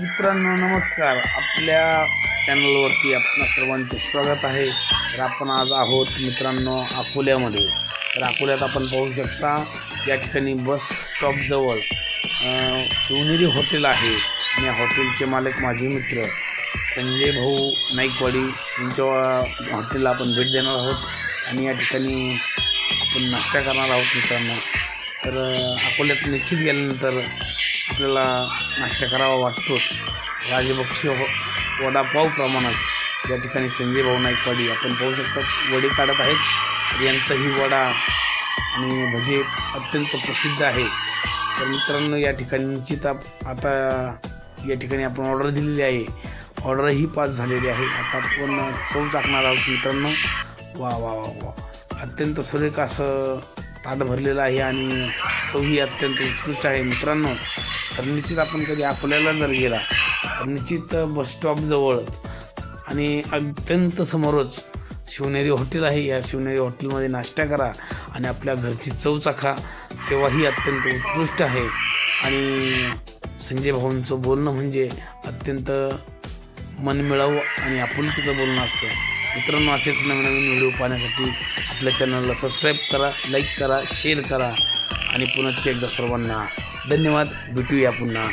मित्रांनो नमस्कार. आपल्या चॅनलवरती आपणा सर्वांचे स्वागत आहे. तर आपण आज आहोत मित्रांनो अकोल्यामध्ये. तर अकोल्यात आपण पाहू शकता या ठिकाणी बस स्टॉपजवळ शिवनेरी हॉटेल आहे. आणि या हॉटेलचे मालक माझे मित्र संजय भाऊ नाईकवाडी यांच्या हॉटेलला आपण भेट देणार आहोत. आणि या ठिकाणी आपण नाश्ता करणार आहोत मित्रांनो. तर अकोल्यात निश्चित गेल्यानंतर आपल्याला नाश्ता करावा वाटतोच राजभक्ष्य हो- वडापाव प्रमाणात. या ठिकाणी संजय भाऊ नाईकवाडी. आपण पाहू शकता वडे काढत आहेत. यांचाही वडा आणि भजे अत्यंत प्रसिद्ध आहे. तर मित्रांनो या ठिकाणी निश्चित आता या ठिकाणी आपण ऑर्डर दिलेली आहे. ऑर्डरही पास झालेली आहे. आता आपण चव टाकणार आहोत मित्रांनो. वा वा वा वा. अत्यंत सुरेख असं ताट भरलेलं आहे आणि चवही अत्यंत उत्कृष्ट आहे मित्रांनो. तर निश्चित आपण कधी अकोल्याला जर गेला तर निश्चित बस स्टॉपजवळच आणि अत्यंत समोरच शिवनेरी हॉटेल आहे. या शिवनेरी हॉटेलमध्ये नाश्ता करा आणि आपल्या घरची चव चाखा. सेवा ही अत्यंत उत्कृष्ट आहे. आणि संजय भाऊंचं बोलणं म्हणजे अत्यंत मनमिळावू आणि आपुलकीचं बोलणं असतं. मित्रांनो असेच नवीन नवीन व्हिडिओ पाहण्यासाठी आपल्या चॅनलला सबस्क्राईब करा लाईक करा शेअर करा. आणि पुन्हा एकदा सर्वांना धन्यवाद. भेटूया पुन्हा.